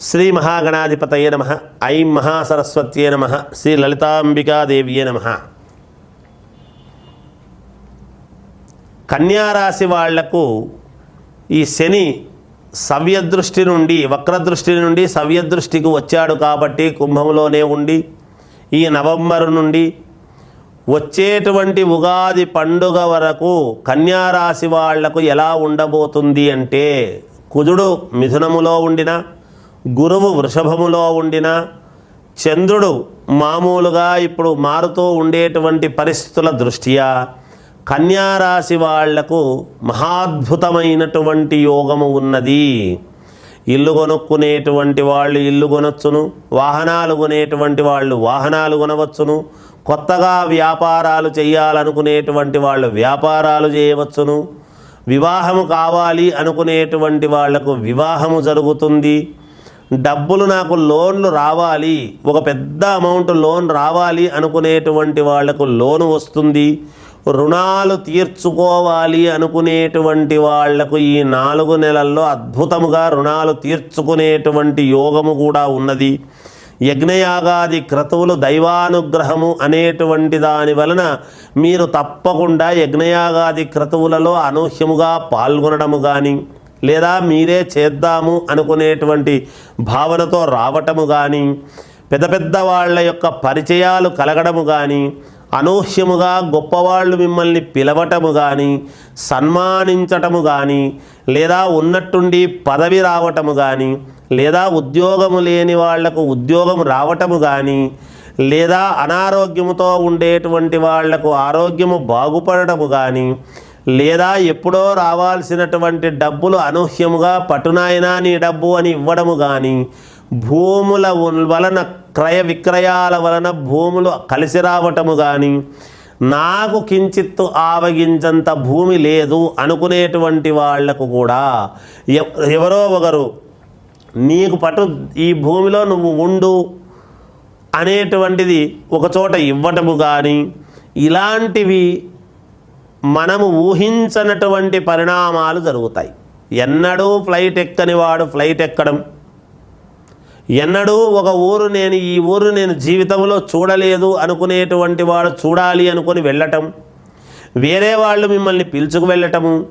శ్రీ మహాగణాధిపతయ నమ ఐం మహాసరస్వత్యే నమ శ్రీ లలితాంబికాదేవ్యే నమ. కన్యారాశి వాళ్ళకు ఈ శని సవ్యదృష్టి నుండి వక్రదృష్టి నుండి సవ్యదృష్టికి వచ్చాడు కాబట్టి కుంభంలోనే ఉండి ఈ నవంబర్ నుండి వచ్చేటువంటి ఉగాది పండుగ వరకు కన్యారాశి వాళ్ళకు ఎలా ఉండబోతుంది అంటే కుజుడు మిథునములో ఉండిన గురువు వృషభములో ఉండిన చంద్రుడు మామూలుగా ఇప్పుడు మారుతూ ఉండేటువంటి పరిస్థితుల దృష్ట్యా కన్యారాశి వాళ్ళకు మహాద్భుతమైనటువంటి యోగము ఉన్నది. ఇల్లు కొనుక్కునేటువంటి వాళ్ళు ఇల్లు కొనొచ్చును వాహనాలు కొనేటువంటి వాళ్ళు వాహనాలు కొనవచ్చును కొత్తగా వ్యాపారాలు చేయాలనుకునేటువంటి వాళ్ళు వ్యాపారాలు చేయవచ్చును వివాహము కావాలి అనుకునేటువంటి వాళ్ళకు వివాహము జరుగుతుంది. డబ్బులు నాకు లోన్లు రావాలి ఒక పెద్ద అమౌంట్ లోన్ రావాలి అనుకునేటువంటి వాళ్ళకు లోను వస్తుంది. రుణాలు తీర్చుకోవాలి అనుకునేటువంటి వాళ్ళకు ఈ నాలుగు నెలల్లో అద్భుతముగా రుణాలు తీర్చుకునేటువంటి యోగము కూడా ఉన్నది. యజ్ఞయాగాది క్రతువులు దైవానుగ్రహము అనేటువంటి దాని వలన మీరు తప్పకుండా యజ్ఞయాగాది క్రతువులలో అనూహ్యముగా పాల్గొనడము కానీ లేదా మీరే చేద్దాము అనుకునేటువంటి భావనతో రావటము కానీ పెద్ద పెద్ద వాళ్ళ యొక్క పరిచయాలు కలగడము కానీ అనూహ్యముగా గొప్పవాళ్ళు మిమ్మల్ని పిలవటము కానీ సన్మానించటము కానీ లేదా ఉన్నట్టుండి పదవి రావటము కానీ లేదా ఉద్యోగము లేని వాళ్ళకు ఉద్యోగం రావటము కానీ లేదా అనారోగ్యముతో ఉండేటువంటి వాళ్ళకు ఆరోగ్యము బాగుపడటము కానీ లేదా ఎప్పుడో రావాల్సినటువంటి డబ్బులు అనూహ్యముగా పటునాయనా నీ డబ్బు అని ఇవ్వడము కానీ భూముల వలన క్రయ విక్రయాల వలన భూములు కలిసి రావటము కానీ నాకు కించిత్తు ఆవగించంత భూమి లేదు అనుకునేటువంటి వాళ్ళకు కూడా ఎవరో ఒకరు నీకు పటు ఈ భూమిలో నువ్వు ఉండు అనేటువంటిది ఒకచోట ఇవ్వటము కానీ ఇలాంటివి మనము ఊహించనటువంటి పరిణామాలు జరుగుతాయి. ఎన్నడూ ఫ్లైట్ ఎక్కని వాడు ఫ్లైట్ ఎక్కడం. ఎన్నడూ ఒక ఊరు నేను ఈ ఊరు నేను జీవితంలో చూడలేదు అనుకునేటువంటి వాడు చూడాలి అనుకొని వెళ్ళటం. వేరే వాళ్ళు మిమ్మల్ని పిలుచుకు వెళ్ళటము.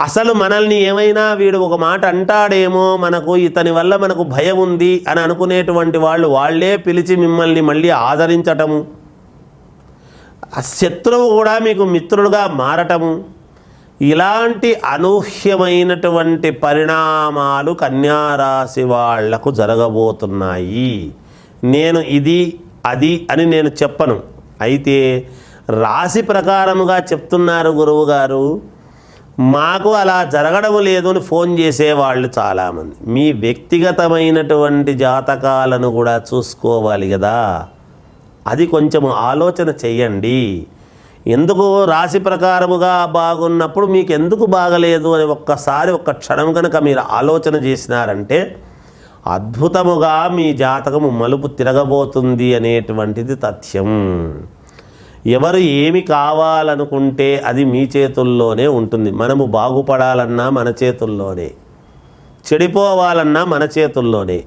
అసలు మనల్ని ఏమైనా వీడు ఒక మాట అంటాడేమో మనకు ఇతని వల్ల మనకు భయం ఉంది అని అనుకునేటువంటి వాళ్ళు వాళ్ళే పిలిచి మిమ్మల్ని మళ్ళీ ఆదరించటము. శత్రువు కూడా మీకు మిత్రుడుగా మారటము. ఇలాంటి అనూహ్యమైనటువంటి పరిణామాలు కన్యారాశి వాళ్ళకు జరగబోతున్నాయి. నేను ఇది అది అని నేను చెప్పను. అయితే రాశి ప్రకారముగా చెప్తున్నారు గురువుగారు మాకు అలా జరగడం లేదు అని ఫోన్ చేసేవాళ్ళు చాలామంది. మీ వ్యక్తిగతమైనటువంటి జాతకాలను కూడా చూసుకోవాలి కదా. అది కొంచెం ఆలోచన చెయ్యండి. ఎందుకు రాశి ప్రకారముగా బాగున్నప్పుడు మీకు ఎందుకు బాగలేదు అని ఒక్కసారి ఒక్క క్షణం కనుక మీరు ఆలోచన చేసినారంటే అద్భుతముగా మీ జాతకము మలుపు తిరగబోతుంది అనేటువంటిది తథ్యం. ఎవరు ఏమి కావాలనుకుంటే అది మీ చేతుల్లోనే ఉంటుంది. మనము బాగుపడాలన్నా మన చేతుల్లోనే. చెడిపోవాలన్నా మన చేతుల్లోనే.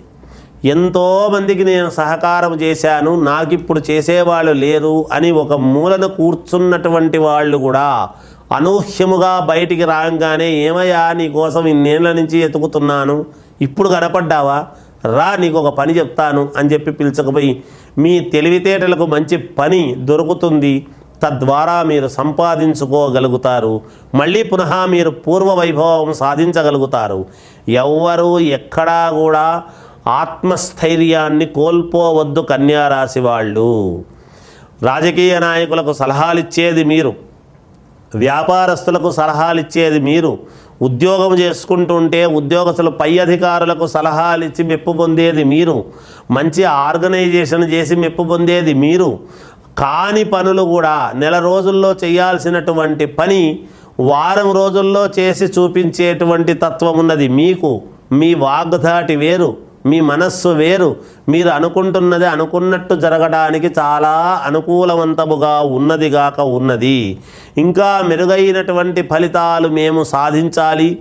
ఎంతోమందికి నేను సహకారం చేశాను నాకు ఇప్పుడు చేసేవాళ్ళు లేరు అని ఒక మూలన కూర్చున్నటువంటి వాళ్ళు కూడా అనూహ్యముగా బయటికి రాగానే ఏమయ్యా నీకోసం ఇన్నేళ్ళ నుంచి ఎతుకుతున్నాను ఇప్పుడు కనపడ్డావా? రా నీకు ఒక పని చెప్తాను అని చెప్పి పిలుచకపోయి మీ తెలివితేటలకు మంచి పని దొరుకుతుంది తద్వారా మీరు సంపాదించుకోగలుగుతారు మళ్ళీ పునః మీరు పూర్వ వైభవం సాధించగలుగుతారు. ఎవ్వరూ ఎక్కడా కూడా ఆత్మస్థైర్యాన్ని కోల్పోవద్దు కన్యారాశి వాళ్ళు. రాజకీయ నాయకులకు సలహాలు ఇచ్చేది మీరు. వ్యాపారస్తులకు సలహాలు ఇచ్చేది మీరు. ఉద్యోగం చేసుకుంటుంటే ఉద్యోగస్తులు పై అధికారులకు సలహాలు ఇచ్చి మెప్పు పొందేది మీరు. మంచి ఆర్గనైజేషన్ చేసి మెప్పు పొందేది మీరు. కాని పనులు కూడా నెల రోజుల్లో చేయాల్సినటువంటి పని వారం రోజుల్లో చేసి చూపించేటువంటి తత్వం ఉన్నది మీకు. మీ వాగ్ధాటి వేరు. మీ మనస్సు వేరు. మీరు అనుకుంటున్నది అనుకున్నట్టు జరగడానికి చాలా అనుకూలవంతముగా ఉన్నదిగాక ఉన్నది. ఇంకా మెరుగైనటువంటి ఫలితాలు మేము సాధించాలి.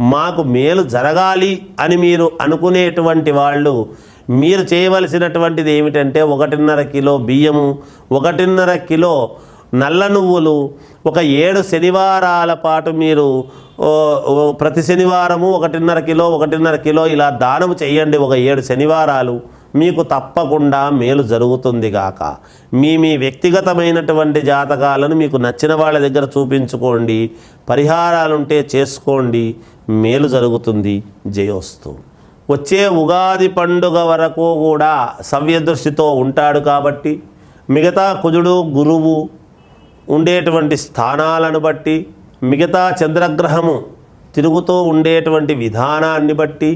మాకు మేలు జరగాలి అని మీరు అనుకునేటువంటి వాళ్ళు మీరు చేయవలసినటువంటిది ఏమిటంటే ఒకటిన్నర కిలో బియ్యము ఒకటిన్నర కిలో నల్ల నువ్వులు ఒక ఏడు శనివారాల పాటు మీరు ప్రతి శనివారము ఒకటిన్నర కిలో ఒకటిన్నర కిలో ఇలా దానము చేయండి ఒక ఏడు శనివారాలు. మీకు తప్పకుండా మేలు జరుగుతుంది గాక. మీ మీ వ్యక్తిగతమైనటువంటి జాతకాలను మీకు నచ్చిన వాళ్ళ దగ్గర చూపించుకోండి. పరిహారాలుంటే చేసుకోండి. మేలు జరుగుతుంది. జయోస్తు. వచ్చే ఉగాది పండుగ వరకు కూడా సవ్యదృష్టితో ఉంటాడు కాబట్టి మిగతా కుజుడు గురువు ఉండేటువంటి స్థానాలను బట్టి మిగతా చంద్రగ్రహము తిరుగుతూ ఉండేటువంటి విధానాన్ని బట్టి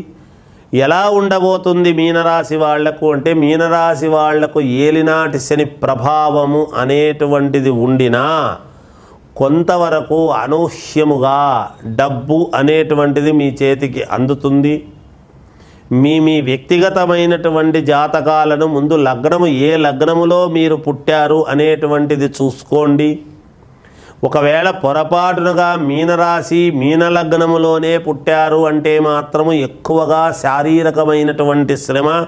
ఎలా ఉండబోతుంది మీనరాశి వాళ్ళకు అంటే మీనరాశి వాళ్ళకు ఏలినాటి శని ప్రభావము అనేటువంటిది ఉండినా కొంతవరకు అనూహ్యముగా డబ్బు అనేటువంటిది మీ చేతికి అందుతుంది. మీ మీ వ్యక్తిగతమైనటువంటి జాతకాలను ముందు లగ్నము ఏ లగ్నములో మీరు పుట్టారు అనేటువంటిది చూసుకోండి. ఒకవేళ పొరపాటునగా మీనరాశి మీన లగ్నములోనే పుట్టారు అంటే మాత్రము ఎక్కువగా శారీరకమైనటువంటి శ్రమ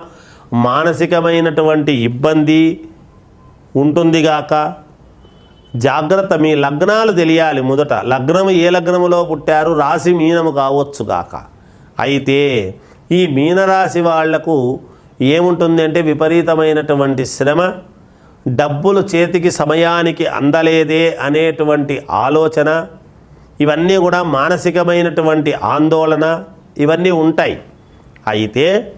మానసికమైనటువంటి ఇబ్బంది ఉంటుందిగాక జాగ్రత్త మీ లగ్నాలు తెలియాలి మొదట. లగ్నము ఏ లగ్నములో పుట్టారు? రాశి మీనము కావచ్చు గాక. అయితే ఈ మీనరాశి వాళ్ళకు ఏముంటుంది అంటే విపరీతమైనటువంటి శ్రమ డబ్బులు చేతికి సమయానికి అందలేదే అనేటువంటి ఆలోచన ఇవన్నీ కూడా మానసికమైనటువంటి ఆందోళన ఇవన్నీ ఉంటాయి. అయితే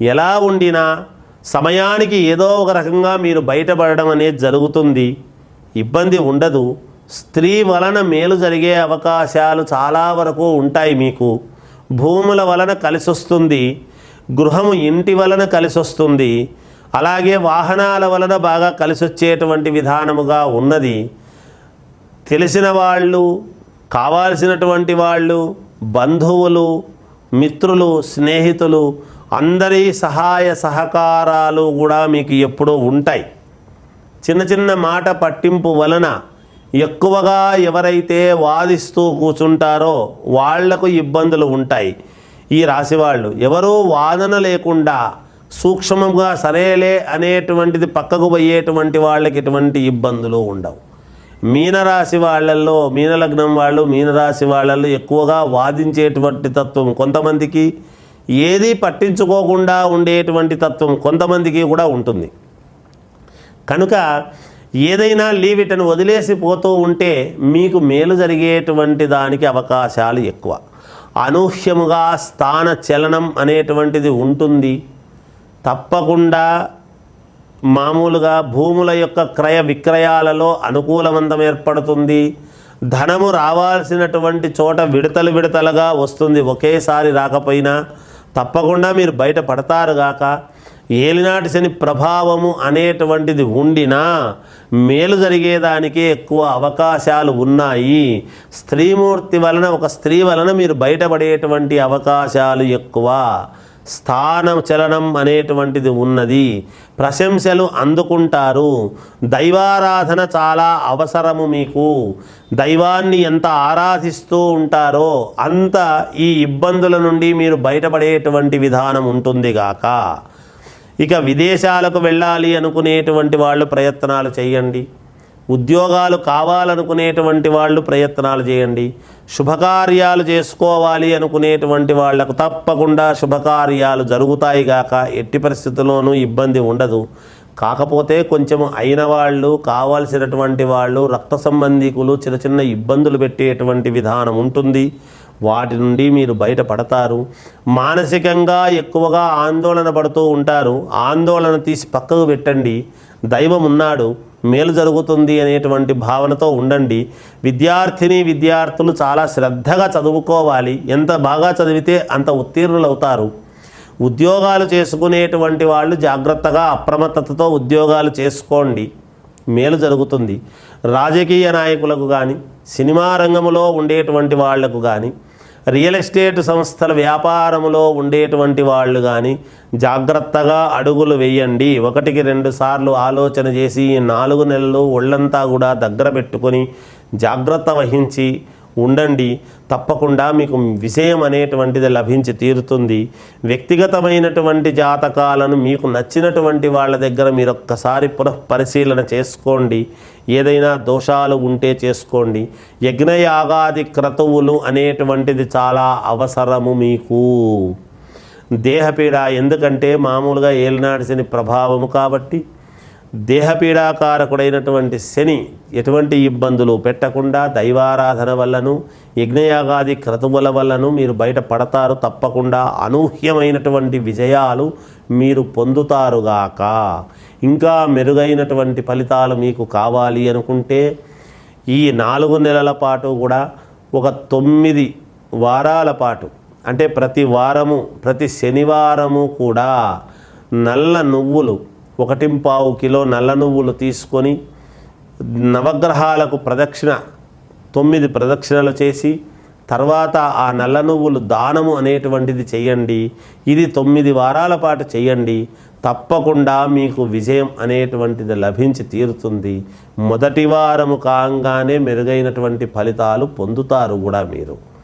ఎలా ఉండినా సమయానికి ఏదో ఒక రకంగా మీరు బయటపడడం అనేది జరుగుతుంది. ఇబ్బంది ఉండదు. స్త్రీ వలన మేలు జరిగే అవకాశాలు చాలా వరకు ఉంటాయి మీకు. భూముల వలన కలిసి వస్తుంది గృహము ఇంటి వలన కలిసి వస్తుంది అలాగే వాహనాల వలన బాగా కలిసి వచ్చేటువంటి విధానముగా ఉన్నది. తెలిసిన వాళ్ళు కావాల్సినటువంటి వాళ్ళు బంధువులు మిత్రులు స్నేహితులు అందరి సహాయ సహకారాలు కూడా మీకు ఎప్పుడూ ఉంటాయి. చిన్న చిన్న మాట పట్టింపు వలన ఎక్కువగా ఎవరైతే వాదిస్తూ కూర్చుంటారో వాళ్ళకు ఇబ్బందులు ఉంటాయి. ఈ రాశివాళ్ళు ఎవరూ వాదన లేకుండా సూక్ష్మంగా సరేలే అనేటువంటిది పక్కకు పోయేటువంటి వాళ్ళకి ఎటువంటి ఇబ్బందులు ఉండవు. మీనరాశి వాళ్ళల్లో మీనలగ్నం వాళ్ళు మీనరాశి వాళ్ళల్లో ఎక్కువగా వాదించేటువంటి తత్వం కొంతమందికి ఏది పట్టించుకోకుండా ఉండేటువంటి తత్వం కొంతమందికి కూడా ఉంటుంది. కనుక ఏదైనా లీవ్ ఇటను వదిలేసి పోతూ ఉంటే మీకు మేలు జరిగేటువంటి దానికి అవకాశాలు ఎక్కువ. అనూహ్యముగా స్థాన చలనం అనేటువంటిది ఉంటుంది. తప్పకుండా మామూలుగా భూముల యొక్క క్రయ విక్రయాలలో అనుకూలవంతం ఏర్పడుతుంది. ధనము రావాల్సినటువంటి చోట విడతలు విడతలుగా వస్తుంది. ఒకేసారి రాకపోయినా తప్పకుండా మీరు బయటపడతారు గాక. ఏలినాటి శని ప్రభావము అనేటువంటిది ఉండినా మేలు జరిగేదానికే ఎక్కువ అవకాశాలు ఉన్నాయి. స్త్రీమూర్తి వలన ఒక స్త్రీ వలన మీరు బయటపడేటువంటి అవకాశాలు ఎక్కువ. స్థానం చలనం అనేటువంటిది ఉన్నది. ప్రశంసలు అందుకుంటారు. దైవారాధన చాలా అవసరము మీకు. దైవాన్ని ఎంత ఆరాధిస్తూ ఉంటారో అంత ఈ ఇబ్బందుల నుండి మీరు బయటపడేటువంటి విధానం ఉంటుంది గాక. ఇక విదేశాలకు వెళ్ళాలి అనుకునేటువంటి వాళ్ళు ప్రయత్నాలు చేయండి. ఉద్యోగాలు కావాలనుకునేటువంటి వాళ్ళు ప్రయత్నాలు చేయండి. శుభకార్యాలు చేసుకోవాలి అనుకునేటువంటి వాళ్ళకు తప్పకుండా శుభకార్యాలు జరుగుతాయి గాక ఎట్టి పరిస్థితుల్లోనూ ఇబ్బంది ఉండదు. కాకపోతే కొంచెం అయిన వాళ్ళు కావాల్సినటువంటి వాళ్ళు రక్త సంబంధికులు చిన్న చిన్న ఇబ్బందులు పెట్టేటువంటి విధానం ఉంటుంది. వాటి నుండి మీరు బయటపడతారు. మానసికంగా ఎక్కువగా ఆందోళన పడుతూ ఉంటారు. ఆందోళన తీసి పక్కకు పెట్టండి. దైవం ఉన్నాడు. మేలు జరుగుతుంది అనేటువంటి భావనతో ఉండండి. విద్యార్థిని విద్యార్థులు చాలా శ్రద్ధగా చదువుకోవాలి. ఎంత బాగా చదివితే అంత ఉత్తీర్ణులు అవుతారు ఉద్యోగాలు చేసుకునేటువంటి వాళ్ళు జాగ్రత్తగా అప్రమత్తతతో ఉద్యోగాలు చేసుకోండి. మేలు జరుగుతుంది. రాజకీయ నాయకులకు కానీ సినిమా రంగంలో ఉండేటువంటి వాళ్ళకు కానీ రియల్ ఎస్టేట్ సంస్థల వ్యాపారంలో ఉండేటువంటి వాళ్ళు కానీ జాగ్రత్తగా అడుగులు వేయండి. ఒకటికి రెండు సార్లు ఆలోచన చేసి నాలుగు నెలలు ఒళ్ళంతా కూడా దగ్గర పెట్టుకొని జాగ్రత్త వహించి ఉండండి. తప్పకుండా మీకు విజయం అనేటువంటిది లభించి తీరుతుంది. వ్యక్తిగతమైనటువంటి జాతకాలను మీకు నచ్చినటువంటి వాళ్ళ దగ్గర మీరు ఒక్కసారి పునః పరిశీలన చేసుకోండి. ఏదైనా దోషాలు ఉంటే చేసుకోండి. యజ్ఞయాగాది క్రతువులు అనేటువంటిది చాలా అవసరము మీకు. దేహపీడ ఎందుకంటే మామూలుగా ఏలినాడిసిన ప్రభావము కాబట్టి దేహపీడాకారకుడైనటువంటి శని ఎటువంటి ఇబ్బందులు పెట్టకుండా దైవారాధన వల్లను యజ్ఞయాగాది క్రతువుల వల్లను మీరు బయట పడతారు తప్పకుండా. అనూహ్యమైనటువంటి విజయాలు మీరు పొందుతారుగాక. ఇంకా మెరుగైనటువంటి ఫలితాలు మీకు కావాలి అనుకుంటే ఈ నాలుగు నెలల పాటు కూడా ఒక తొమ్మిది వారాల పాటు అంటే ప్రతి వారము ప్రతి శనివారము కూడా నల్ల నువ్వులు ఒకటింపావు కిలో నల్ల నువ్వులు తీసుకొని నవగ్రహాలకు ప్రదక్షిణ తొమ్మిది ప్రదక్షిణలు చేసి తర్వాత ఆ నల్ల నువ్వులు దానము అనేటువంటిది చేయండి. ఇది తొమ్మిది వారాల పాటు చేయండి. తప్పకుండా మీకు విజయం అనేటువంటిది లభించి తీరుతుంది. మొదటి వారము కాగానే మెరుగైనటువంటి ఫలితాలు పొందుతారు కూడా మీరు.